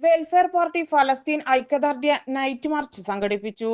Welfare party ഫലസ്തീൻ ഐക്യദാർഢ്യ night march സംഘടിപ്പിച്ചു.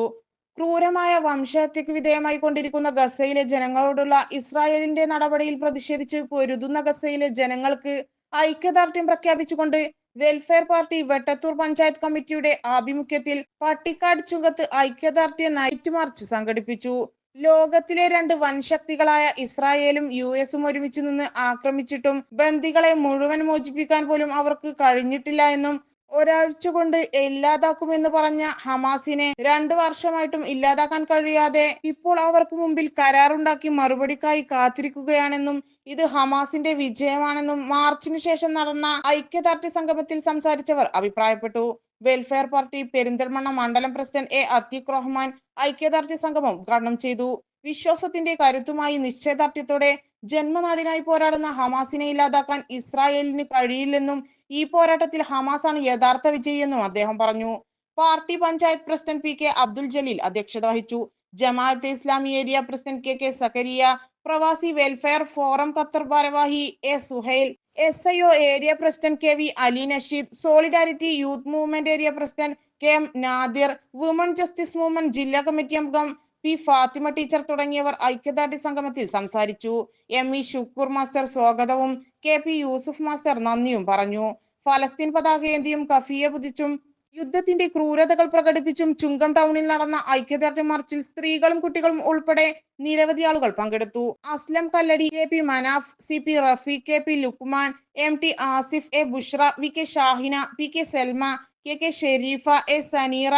ക്രൂരമായ വംശഹത്യക്ക് വിധേയമായി കൊണ്ടിരിക്കുന്ന ഗസയിലെ ജനങ്ങളോടുള്ള ഇസ്രായേലിന്റെ നടപടിയിൽ പ്രതിഷേധിച്ച് പൊരുതുന്ന ഗസയിലെ ജനങ്ങൾക്ക് ഐക്യദാർഢ്യം പ്രഖ്യാപിച്ചുകൊണ്ട് വെൽഫെയർ പാർട്ടി വെട്ടത്തൂർ പഞ്ചായത്ത് കമ്മിറ്റിയുടെ ആഭിമുഖ്യത്തിൽ പട്ടിക്കാട് ചുങ്കത്ത് ഐക്യദാർഢ്യ നൈറ്റ് മാർച്ച് സംഘടിപ്പിച്ചു. ലോകത്തിലെ രണ്ട് വൻശക്തികളായ ഇസ്രായേലും യു എസും ഒരുമിച്ച് നിന്ന് ആക്രമിച്ചിട്ടും ബന്ദികളെ മുഴുവൻ മോചിപ്പിക്കാൻ പോലും അവർക്ക് കഴിഞ്ഞിട്ടില്ല എന്നും ഒരാഴ്ച കൊണ്ട് ഇല്ലാതാക്കുമെന്ന് പറഞ്ഞ ഹമാസിനെ രണ്ടു വർഷമായിട്ടും ഇല്ലാതാക്കാൻ കഴിയാതെ ഇപ്പോൾ അവർക്ക് മുമ്പിൽ കരാറുണ്ടാക്കി മറുപടിക്കായി കാത്തിരിക്കുകയാണെന്നും ഇത് ഹമാസിന്റെ വിജയമാണെന്നും മാർച്ചിന് ശേഷം നടന്ന ഐക്യദാർഢ്യ സംഗമത്തിൽ സംസാരിച്ചവർ അഭിപ്രായപ്പെട്ടു. വെൽഫെയർ പാർട്ടി പെരിന്തൽമണ്ണ മണ്ഡലം പ്രസിഡന്റ് എ അത്തീഖ് റഹ്മാൻ ഐക്യദാർഢ്യ സംഗമം ഉദ്ഘാടനം ചെയ്തു. വിശ്വാസത്തിന്റെ കരുത്തുമായി നിശ്ചയദാർഢ്യത്തോടെ ജന്മനാടിനായി പോരാടുന്ന ഹമാസിനെ ഇല്ലാതാക്കാൻ ഇസ്രായേലിന് കഴിയില്ലെന്നും ഈ പോരാട്ടത്തിൽ ഹമാസാണ് യഥാർത്ഥ വിജയിയെന്നും അദ്ദേഹം പറഞ്ഞു. Party panchayat president P K Abdul Jaleel അധ്യക്ഷത വഹിച്ചു. Jamaat-e Islami area president K K Zakariya Pravasi welfare forum Qatar ഭാരവാഹി A Suhail S I O area president K V Ali Nasheed solidarity youth movement area president K M Nadir woman justice movement ജില്ലാ committee അംഗം P Fathima teacher തുടങ്ങിയവർ ഐക്യദാർഢ്യ സംഗമത്തിൽ സംസാരിച്ചു. M E Shukoor master സ്വാഗതവും K P Yusuf master നന്ദിയും പറഞ്ഞു. ഫലസ്തീൻ പതാകയേന്തിയും കഫിയെ പുതിച്ചും യുദ്ധത്തിന്റെ ക്രൂരതകൾ പ്രകടിപ്പിച്ചും ചുങ്കം ടൗണിൽ നടന്ന ഐക്യദാർഢ്യ മാർച്ചിൽ സ്ത്രീകളും കുട്ടികളും ഉൾപ്പെടെ നിരവധി ആളുകൾ പങ്കെടുത്തു. Aslam Kalladi K P Manaf C P Rafeeq K P Luqman M T Asif A Bushra V K Shahina P K Selma K K Sherifa A Saneera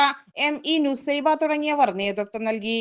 M E Nusaiba തുടങ്ങിയവർ നേതൃത്വം നൽകി.